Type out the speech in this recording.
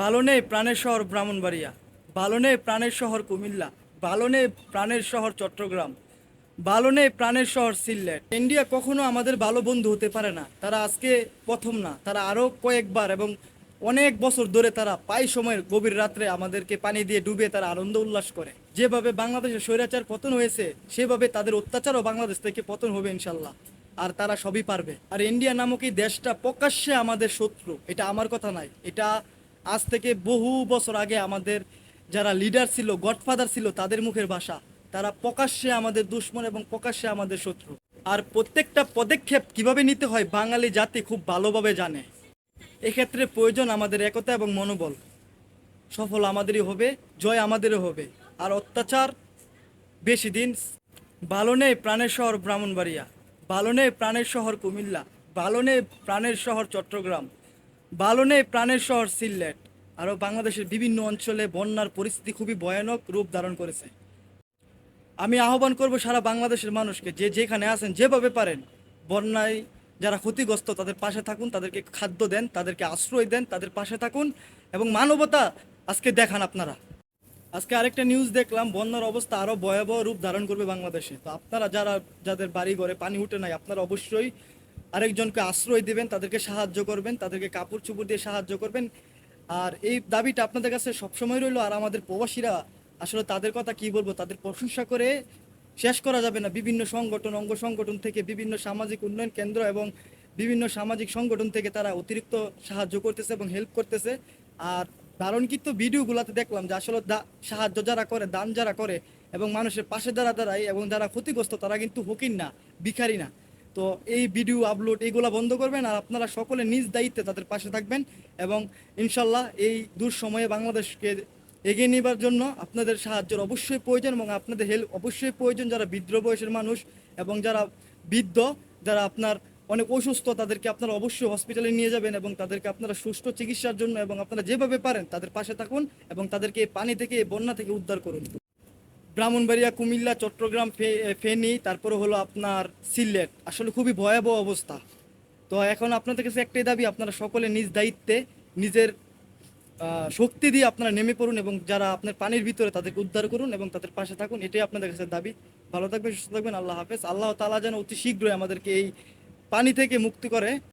ভালো নেই প্রাণের শহর ব্রাহ্মণবাড়িয়া, ভালো নেই প্রাণের শহর কুমিল্লা, ভালো নেই প্রাণের শহর চট্টগ্রাম, ভালো নেই প্রাণের শহর সিলেট। ইন্ডিয়া কখনো আমাদের ভালো বন্ধু হতে পারে না। তারা আজকে প্রথম না, তারা আরও কয়েকবার এবং অনেক বছর ধরে তারা পাই সময়ের গভীর রাত্রে আমাদেরকে পানি দিয়ে ডুবে তারা আনন্দ উল্লাস করে। যেভাবে বাংলাদেশের স্বৈরাচার পতন হয়েছে, সেভাবে তাদের অত্যাচারও বাংলাদেশ থেকে পতন হবে ইনশাল্লাহ। আর তারা সবই পারবে। আর ইন্ডিয়া নামক এই দেশটা প্রকাশ্যে আমাদের শত্রু, এটা আমার কথা নাই এটা আজ থেকে বহু বছর আগে আমাদের যারা লিডার ছিল গডফাদার ছিল তাদের মুখের ভাষা। তারা প্রকাশ্যে আমাদের দুশ্মন এবং প্রকাশ্যে আমাদের শত্রু। আর প্রত্যেকটা পদক্ষেপ কীভাবে নিতে হয় বাঙালি জাতি খুব ভালোভাবে জানে। এক্ষেত্রে প্রয়োজন আমাদের একতা এবং মনোবল। সফল আমাদেরই হবে, জয় আমাদেরও হবে। আর অত্যাচার বেশি দিন ভালো নেই প্রাণের শহর ব্রাহ্মণবাড়িয়া। ভালো নেই প্রাণের শহর কুমিল্লা। ভালো নেই প্রাণের শহর চট্টগ্রাম। ভালো নেই প্রাণের শহর সিলেট। আরও বাংলাদেশের বিভিন্ন অঞ্চলে বন্যার পরিস্থিতি খুবই ভয়ানক রূপ ধারণ করেছে। আমি আহ্বান করব সারা বাংলাদেশের মানুষকে, যে যেখানে আছেন, যেভাবে পারেন, বন্যায় যারা ক্ষতিগ্রস্ত, তাদের পাশে থাকুন, তাদেরকে খাদ্য দেন, তাদেরকে আশ্রয় দেন, তাদের পাশে থাকুন এবং মানবতা আজকে দেখান আপনারা। আজকে আরেকটা নিউজ দেখলাম, বন্যার অবস্থা আরও ভয়াবহ রূপ ধারণ করবে বাংলাদেশে। তো আপনারা যারা, যাদের বাড়ি ঘরে পানি উঠে নাই, আপনারা অবশ্যই আরেকজনকে আশ্রয় দেবেন, তাদেরকে সাহায্য করবেন, তাদেরকে কাপড় চুপড় দিয়ে সাহায্য করবেন। আর এই দাবিটা আপনাদের কাছে সবসময় রইল, আর আমাদের প্রবাসীরা আসলে তাদের কথা কি বলব, তাদের প্রশংসা করে শেষ করা যাবে না। বিভিন্ন সংগঠন, অঙ্গ সংগঠন থেকে বিভিন্ন সামাজিক উন্নয়ন কেন্দ্র এবং বিভিন্ন সামাজিক সংগঠন থেকে তারা অতিরিক্ত সাহায্য করতেছে এবং হেল্প করতেছে। আর ধারণকৃত ভিডিওগুলোতে দেখলাম যে আসলে সাহায্য যারা করে, দান যারা করে এবং মানুষের পাশে যারা দাঁড়ায় এবং যারা ক্ষতিগ্রস্ত, তারা কিন্তু হকিন না, ভিখারি না। তো এই ভিডিও আপলোড এইগুলা বন্ধ করবেন আর আপনারা সকলে নিজ দায়িত্বে তাদের পাশে থাকবেন এবং ইনশাল্লাহ এই দূর সময়ে বাংলাদেশকে এগিয়ে নেবার জন্য আপনাদের সাহায্যের অবশ্যই প্রয়োজন এবং আপনাদের হেল্প অবশ্যই প্রয়োজন যারা বৃদ্ধ বয়সের মানুষ এবং যারা বৃদ্ধ, যারা আপনার অনেক অসুস্থ, তাদেরকে আপনারা অবশ্যই হসপিটালে নিয়ে যাবেন এবং তাদেরকে আপনারা সুষ্ঠু চিকিৎসার জন্য এবং আপনারা যেভাবে পারেন তাদের পাশে থাকুন এবং তাদেরকে এই পানি থেকে, এই বন্যা থেকে উদ্ধার করুন। ব্রাহ্মণবাড়িয়া, কুমিল্লা, চট্টগ্রাম ফেনী, তারপরে হলো আপনার সিলেট। আসলে খুবই ভয়াবহ অবস্থা। তো এখন আপনাদের কাছে একটাই দাবি, আপনারা সকলে নিজ দায়িত্বে নিজের শক্তি দিয়ে আপনারা নেমে পড়ুন এবং যারা আপনার পানির ভিতরে তাদেরকে উদ্ধার করুন এবং তাদের পাশে থাকুন, এটাই আপনাদের কাছে দাবি। ভালো থাকবেন, সুস্থ থাকবেন, আল্লাহ হাফেজ। আল্লাহ তালা যেন অতি শীঘ্রই আমাদেরকে এই পানি থেকে মুক্তি করে।